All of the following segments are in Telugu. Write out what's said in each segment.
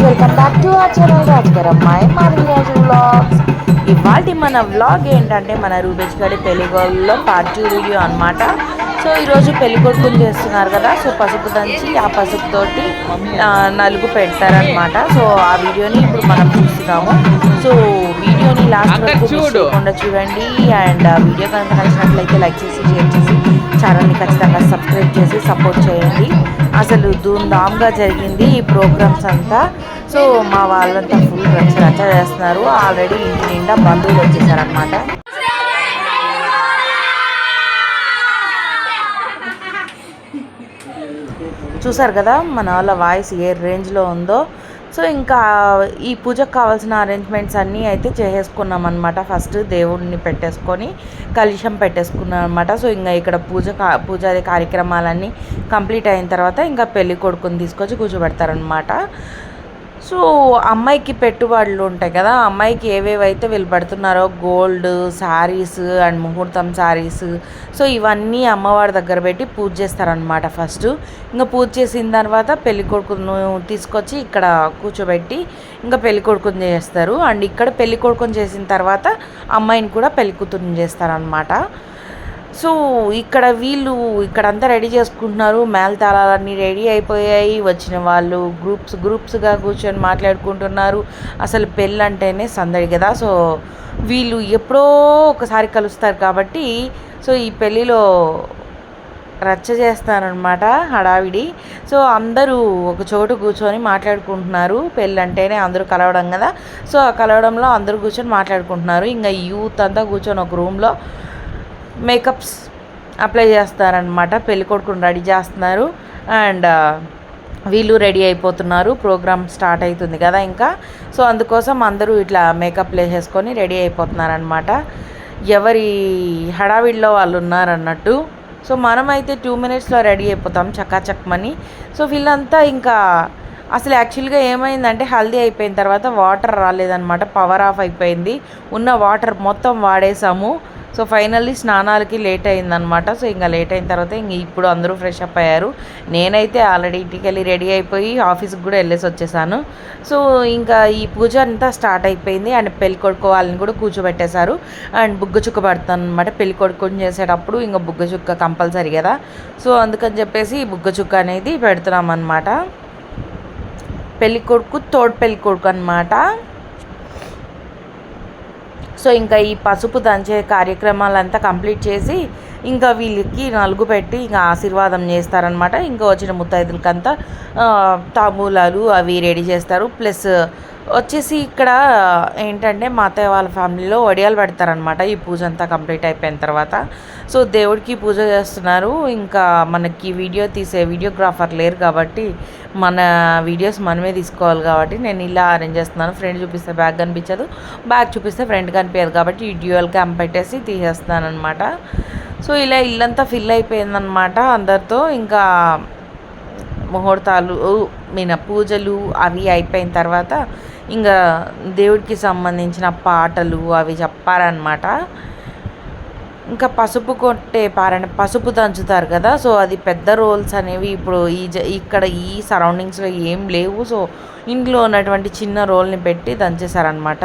Welcome back to our channel రాజుగారు అమ్మాయి మాధవరాజు వ్లాగ్స్ ఇవాళ మన వ్లాగ్ ఏంటంటే మన రూబేజ్ గడి పెళ్ళిగోళ్ళలో పార్ట్ టూ వీడియో అనమాట సో ఈరోజు పెళ్ళి కొడుకులు చేస్తున్నారు కదా. సో పసుపు దంచి ఆ పసుపు తోటి ఆ, నలుగు పెడతారనమాట సో ఆ వీడియోని ఇప్పుడు మనం చూస్తున్నాము. సో వీడియోని లాస్ట్ వరకు చేయకుండా చూడండి. అండ్ ఆ వీడియో కనుక నచ్చినట్లయితే లైక్ చేసి షేర్ చేసి ఛానల్ని ఖచ్చితంగా సబ్స్క్రైబ్ చేసి సపోర్ట్ చేయండి. అసలు ధూమ్ధామ్గా జరిగింది ఈ ప్రోగ్రామ్స్ అంతా. సో మా వాళ్ళంతా ఫుల్ రచ్చ రచ్చ చేస్తున్నారు. ఆల్రెడీ ఇంటి నిండా బంధువులు వచ్చేసారనమాట చూసారు కదా మన వాళ్ళ వాయిస్ ఏ రేంజ్లో ఉందో. సో ఇంకా ఈ పూజకు కావాల్సిన అరేంజ్మెంట్స్ అన్నీ అయితే చేసేసుకున్నాం అనమాట ఫస్ట్ దేవుడిని పెట్టేసుకొని కలుషం పెట్టేసుకున్నాం అనమాట సో ఇంకా ఇక్కడ పూజ కా పూజాది కార్యక్రమాలన్నీ కంప్లీట్ అయిన తర్వాత ఇంకా పెళ్ళి కొడుకుని తీసుకొచ్చి కూర్చోబెడతారనమాట సో అమ్మాయికి పెట్టుబడులు ఉంటాయి కదా అమ్మాయికి ఏవేవైతే వీళ్ళు పెడుతున్నారో గోల్డ్ శారీస్ అండ్ ముహూర్తం శారీస్ సో ఇవన్నీ అమ్మవారి దగ్గర పెట్టి పూజ చేస్తారనమాట ఫస్ట్. ఇంకా పూజ చేసిన తర్వాత పెళ్ళి కొడుకును తీసుకొచ్చి ఇక్కడ కూర్చోబెట్టి ఇంకా పెళ్ళి కొడుకుని చేస్తారు. అండ్ ఇక్కడ పెళ్ళి కొడుకుని చేసిన తర్వాత అమ్మాయిని కూడా పెళ్ళి కూతురుని చేస్తారనమాట సో ఇక్కడ వీళ్ళు ఇక్కడంతా రెడీ చేసుకుంటున్నారు. మేళతాళాలన్నీ రెడీ అయిపోయాయి. వచ్చిన వాళ్ళు గ్రూప్స్ గ్రూప్స్గా కూర్చొని మాట్లాడుకుంటున్నారు. అసలు పెళ్ళి అంటేనే సందడి కదా. సో వీళ్ళు ఎప్పుడో ఒకసారి కలుస్తారు కాబట్టి సో ఈ పెళ్ళిలో రచ్చ చేస్తారనమాట హడావిడి. సో అందరూ ఒక చోటు కూర్చొని మాట్లాడుకుంటున్నారు. పెళ్ళి అంటేనే అందరూ కలవడం కదా. సో ఆ కలవడంలో అందరూ కూర్చొని మాట్లాడుకుంటున్నారు. ఇంకా యూత్ అంతా కూర్చొని ఒక రూమ్లో మేకప్స్ అప్లై చేస్తారనమాట పెళ్ళికొడుకుని రెడీ చేస్తున్నారు. అండ్ వీళ్ళు రెడీ అయిపోతున్నారు. ప్రోగ్రామ్ స్టార్ట్ అవుతుంది కదా ఇంకా. సో అందుకోసం అందరూ ఇట్లా మేకప్ వేసేసుకొని రెడీ అయిపోతున్నారనమాట ఎవరి హడావిడిలో వాళ్ళు ఉన్నారన్నట్టు. సో మనమైతే టూ మినిట్స్లో రెడీ అయిపోతాం చకాచక్మని సో వీళ్ళంతా ఇంకా అసలు యాక్చువల్గా ఏమైందంటే హల్దీ అయిపోయిన తర్వాత వాటర్ రాలేదనమాట పవర్ ఆఫ్ అయిపోయింది. ఉన్న వాటర్ మొత్తం వాడేసాము. సో ఫైనల్లీ స్నానాలకి లేట్ అయిందనమాట సో ఇంకా లేట్ అయిన తర్వాత ఇంక ఇప్పుడు అందరూ ఫ్రెష్ అప్ అయ్యారు. నేనైతే ఆల్రెడీ ఇంటికి వెళ్ళి రెడీ అయిపోయి ఆఫీస్కి కూడా వెళ్ళేసి వచ్చేసాను. సో ఇంకా ఈ పూజ అంతా స్టార్ట్ అయిపోయింది. అండ్ పెళ్ళి కొడుకు వాళ్ళని కూడా కూర్చోబెట్టేశారు. అండ్ బుగ్గ చుక్క పడతాను అనమాట పెళ్ళి కొడుకుని చేసేటప్పుడు ఇంకా బుగ్గ చుక్క కంపల్సరీ కదా. సో అందుకని చెప్పేసి బుగ్గ చుక్క అనేది పెడుతున్నాం అనమాట పెళ్ళికొడుకు తోడు పెళ్ళికొడుకు అనమాట సో ఇంకా ఈ పసుపు దంచే కార్యక్రమాలంతా కంప్లీట్ చేసి ఇంకా వీళ్ళకి నలుగు పెట్టి ఇంకా ఆశీర్వాదం చేస్తారనమాట ఇంకా వచ్చిన ముత్తైదులకంతా తాంబూలాలు అవి రెడీ చేస్తారు. ప్లస్ వచ్చేసి ఇక్కడ ఏంటంటే మా అత్తయ్య వాళ్ళ ఫ్యామిలీలో వడియాలు పెడతారనమాట ఈ పూజ అంతా కంప్లీట్ అయిపోయిన తర్వాత. సో దేవుడికి పూజ చేస్తున్నారు. ఇంకా మనకి వీడియో తీసే వీడియోగ్రాఫర్ లేరు కాబట్టి మన వీడియోస్ మనమే తీసుకోవాలి కాబట్టి నేను ఇలా అరేంజ్ చేస్తున్నాను. ఫ్రంట్ చూపిస్తే బ్యాగ్ కనిపించదు. బ్యాగ్ చూపిస్తే ఫ్రంట్ కనిపించదు కాబట్టి డ్యూయల్ క్యామ్ పెట్టేసి తీసేస్తున్నాను అనమాట సో ఇలా ఇల్లంతా ఫిల్ అయిపోయిందనమాట అందరితో. ఇంకా ముహూర్తాలు మీన పూజలు అవి అయిపోయిన తర్వాత ఇంకా దేవుడికి సంబంధించిన పాటలు అవి చెప్పారనమాట ఇంకా పసుపు కొట్టే పారణ పసుపు దంచుతారు కదా సో అది పెద్ద రోల్స్ అనేవి ఇప్పుడు ఈ జ ఇక్కడ ఈ సరౌండింగ్స్లో ఏం లేవు. సో ఇంట్లో ఉన్నటువంటి చిన్న రోల్ని పెట్టి దంచేశారనమాట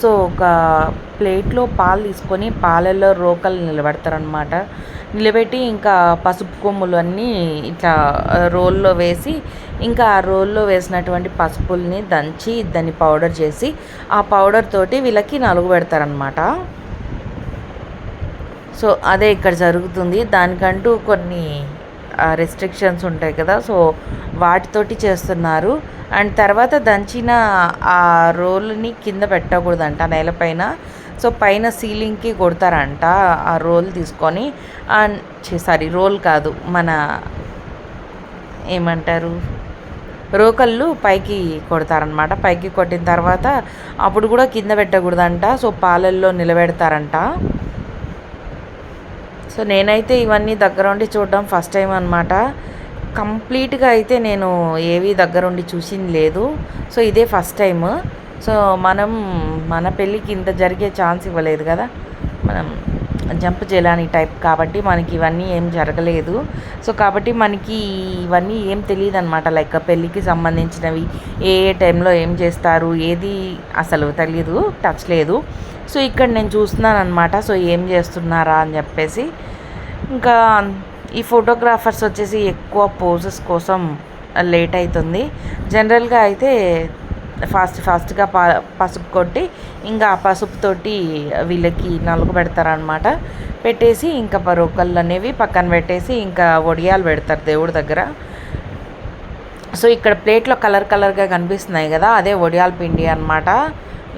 సో ఒక ప్లేట్లో పాలు తీసుకొని పాలల్లో రోకలు నిలబెడతారనమాట నిలబెట్టి ఇంకా పసుపు కొమ్ములు అన్నీ ఇట్లా రోల్లో వేసి ఇంకా ఆ రోల్లో వేసినటువంటి పసుపుల్ని దంచి దాన్ని పౌడర్ చేసి ఆ పౌడర్ తోటి వీళ్ళకి నలుగు పెడతారనమాట సో అదే ఇక్కడ జరుగుతుంది. దానికంటూ కొన్ని రెస్ట్రిక్షన్స్ ఉంటాయి కదా సో వాటితోటి చేస్తున్నారు. అండ్ తర్వాత దంచిన ఆ రోల్ని కింద పెట్టకూడదంట నేలపైన సో పైన సీలింగ్కి కొడతారంట ఆ రోల్ తీసుకొని. అండ్ సారీ రోల్ కాదు మన ఏమంటారు రోకళ్ళు పైకి కొడతారనమాట పైకి కొట్టిన తర్వాత అప్పుడు కూడా కింద పెట్టకూడదంట సో పాలల్లో నిలబెడతారంట. సో నేనైతే ఇవన్నీ దగ్గరుండి చూడడం ఫస్ట్ టైం అనమాట కంప్లీట్గా అయితే నేను ఏవి దగ్గరుండి చూసింది లేదు. సో ఇదే ఫస్ట్ టైం సో మనం మన పెళ్ళికి ఇంత జరిగే ఛాన్స్ ఇవ్వలేదు కదా. మనం జంప్ చేయలేని టైప్ కాబట్టి మనకి ఇవన్నీ ఏం జరగలేదు. సో కాబట్టి మనకి ఇవన్నీ ఏం తెలియదు అనమాట లైక్ పెళ్ళికి సంబంధించినవి ఏ ఏ టైంలో ఏం చేస్తారు ఏది అసలు తెలియదు టచ్ లేదు. సో ఇక్కడ నేను చూస్తున్నాను అనమాట సో ఏం చేస్తున్నారా అని చెప్పేసి. ఇంకా ఈ ఫోటోగ్రాఫర్స్ వచ్చేసి ఎక్కువ పోజెస్ కోసం లేట్ అవుతుంది జనరల్గా అయితే ఫాస్ట్ ఫాస్ట్గా ప పసుపు కొట్టి ఇంకా ఆ పసుపుతోటి వీళ్ళకి నలుగు పెడతారనమాట పెట్టేసి ఇంకా పరోకళ్ళు అనేవి పక్కన పెట్టేసి ఇంకా వడియాలు పెడతారు దేవుడి దగ్గర. సో ఇక్కడ ప్లేట్లో కలర్ కలర్గా కనిపిస్తున్నాయి కదా అదే వడియాల పిండి అనమాట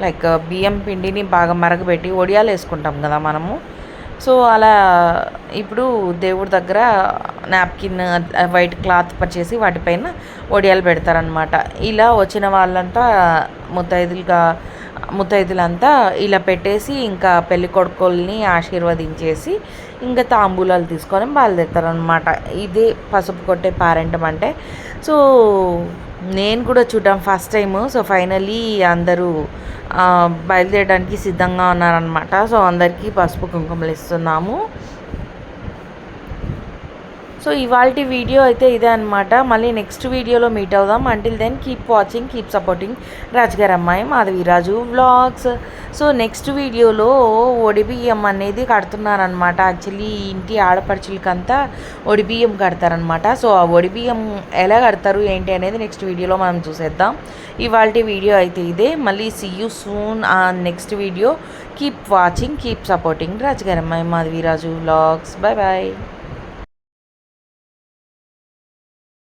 లైక్ బియ్యం పిండిని బాగా మరగబెట్టి వడియాలు వేసుకుంటాం కదా మనము. సో అలా ఇప్పుడు దేవుడి దగ్గర నాప్కిన్ వైట్ క్లాత్ పరిచేసి వాటిపైన వడియాలు పెడతారనమాట ఇలా వచ్చిన వాళ్ళంతా ముత్తైదులుగా ముత్తైదులంతా ఇలా పెట్టేసి ఇంకా పెళ్ళి కొడుకోల్ని ఆశీర్వదించేసి ఇంకా తాంబూలాలు తీసుకొని బయలుదేరుతారనమాట ఇదే పసుపు కొట్టే పారెంటం అంటే. సో నేను కూడా చూడడం ఫస్ట్ టైము సో ఫైనలీ అందరూ బయలుదేరడానికి సిద్ధంగా ఉన్నారనమాట సో అందరికీ పసుపు కుంకుమలు ఇస్తున్నాము. సో ఇవాళ వీడియో అయితే ఇదే అనమాట మళ్ళీ నెక్స్ట్ వీడియోలో మీట్ అవుదాం. Until then keep watching keep supporting రాజుగారి అమ్మాయి మాధవిరాజు వ్లాగ్స్ సో నెక్స్ట్ వీడియోలో ఒడిబియ్యం అనేది కడుతున్నారనమాట యాక్చువల్లీ ఇంటి ఆడపడుచులకంతా ఒడిబియ్యం కడతారనమాట సో ఆ ఒడిబియ్యం ఎలా కడతారు ఏంటి అనేది నెక్స్ట్ వీడియోలో మనం చూసేద్దాం. ఇవాళ వీడియో అయితే ఇదే. మళ్ళీ సీ యూ సూన్ ఆ next video. Keep watching keep supporting రాజుగారి అమ్మాయి మాధవిరాజు వ్లాగ్స్ బాయ్ బాయ్